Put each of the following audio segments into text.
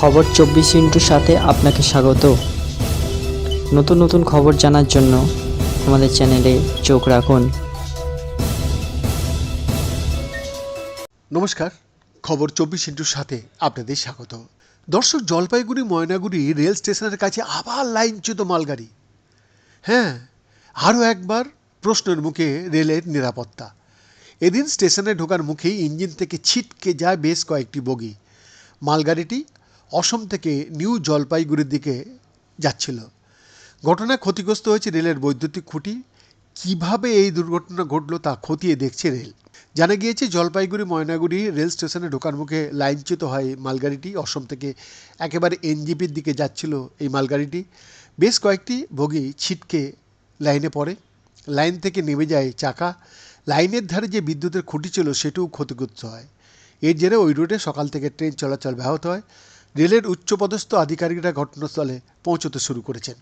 খবর চব্বিশ ইন্টুর সাথে আপনাকে স্বাগত। নতুন নতুন খবর জানার জন্য আমাদের চ্যানেলে চোখ রাখুন। নমস্কার, খবর চব্বিশ ইন্টুর সাথে আপনাদের স্বাগত। দর্শক, জলপাইগুড়ি, ময়নাগুড়ি রেল স্টেশনের কাছে আবার লাইনচ্যুত মালগাড়ি। হ্যাঁ আরও একবার প্রশ্নের মুখে রেলের নিরাপত্তা। এদিন স্টেশনে ঢোকার মুখেই ইঞ্জিন থেকে ছিটকে যায় বেশ কয়েকটি বগি। মালগাড়িটি অসম থেকে নিউ জলপাইগুড়ির দিকে যাচ্ছিল। ঘটনায় ক্ষতিগ্রস্ত হয়েছে রেলের বৈদ্যুতিক খুঁটি। কীভাবে এই দুর্ঘটনা ঘটলো তা খতিয়ে দেখছে রেল। জানা গিয়েছে, জলপাইগুড়ি, ময়নাগুড়ি রেল স্টেশনে ঢোকার মুখে লাইনচ্যুত হয় মালগাড়িটি। অসম থেকে একেবারে এনজিপির দিকে যাচ্ছিল এই মালগাড়িটি। বেশ কয়েকটি বগি ছিটকে লাইনে পড়ে। লাইন থেকে নেমে যায় চাকা। লাইনের ধারে যে বিদ্যুতের খুঁটি ছিল, সেটিও ক্ষতিগ্রস্ত হয়। এর জেরে ওই রুটে সকাল থেকে ট্রেন চলাচল ব্যাহত হয়। রেলের উচ্চপদস্থ আধিকারিকরা ঘটনাস্থলে পৌঁছতে শুরু করেছেন।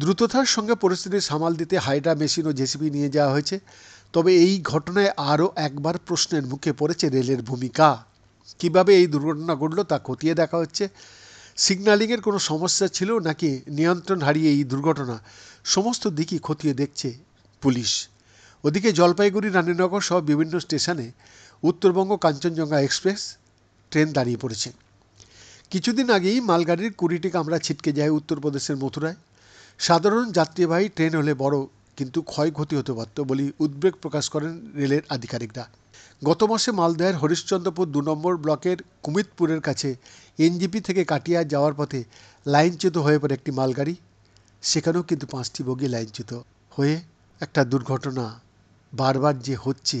দ্রুততার সঙ্গে পরিস্থিতি সামাল দিতে হাইড্রা মেশিন ও জেসিবি নিয়ে যাওয়া হয়েছে, তবে এই ঘটনায় আরও একবার প্রশ্নের মুখে পড়েছে রেলের ভূমিকা। কীভাবে এই দুর্ঘটনা ঘটলো তা খতিয়ে দেখা হচ্ছে। সিগন্যালিংয়ের কোনো সমস্যা ছিল নাকি নিয়ন্ত্রণ হারিয়ে এই দুর্ঘটনা, সমস্ত দিকই খতিয়ে দেখছে পুলিশ। ওদিকে জলপাইগুড়ি, রানীনগর সহ বিভিন্ন স্টেশনে উত্তরবঙ্গ কাঞ্চনজঙ্ঘা এক্সপ্রেস ট্রেন দাঁড়িয়ে পড়েছে। কিছুদিন আগেই মালগাড়ির কুড়িটি কামরা ছিটকে যায় উত্তরপ্রদেশের মথুরায়। সাধারণ যাত্রীবাহী ট্রেন হলে বড় কিন্তু ক্ষয়ক্ষতি হতে পারত বলে উদ্বেগ প্রকাশ করেন রেলের আধিকারিকরা। গত মাসে মালদহের হরিশ্চন্দ্রপুর দু নম্বর ব্লকের কুমিতপুরের কাছে এনজিপি থেকে কাটিয়া যাওয়ার পথে লাইনচ্যুত হয়ে পড়ে একটি মালগাড়ি। সেখানেও কিন্তু পাঁচটি বগি লাইনচ্যুত হয়ে একটা দুর্ঘটনা বারবার যে হচ্ছে,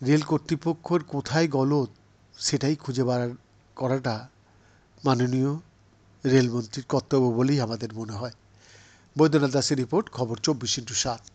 রেল কর্তৃপক্ষর কোথায় গলত সেটাই খুঁজে বার করাটা মাননীয় রেলমন্ত্রীর কর্তব্য বলেই আমাদের মনে হয়। বৈদ্যনাথ দাসের রিপোর্ট খবর চব্বিশ ইন্টু সাত।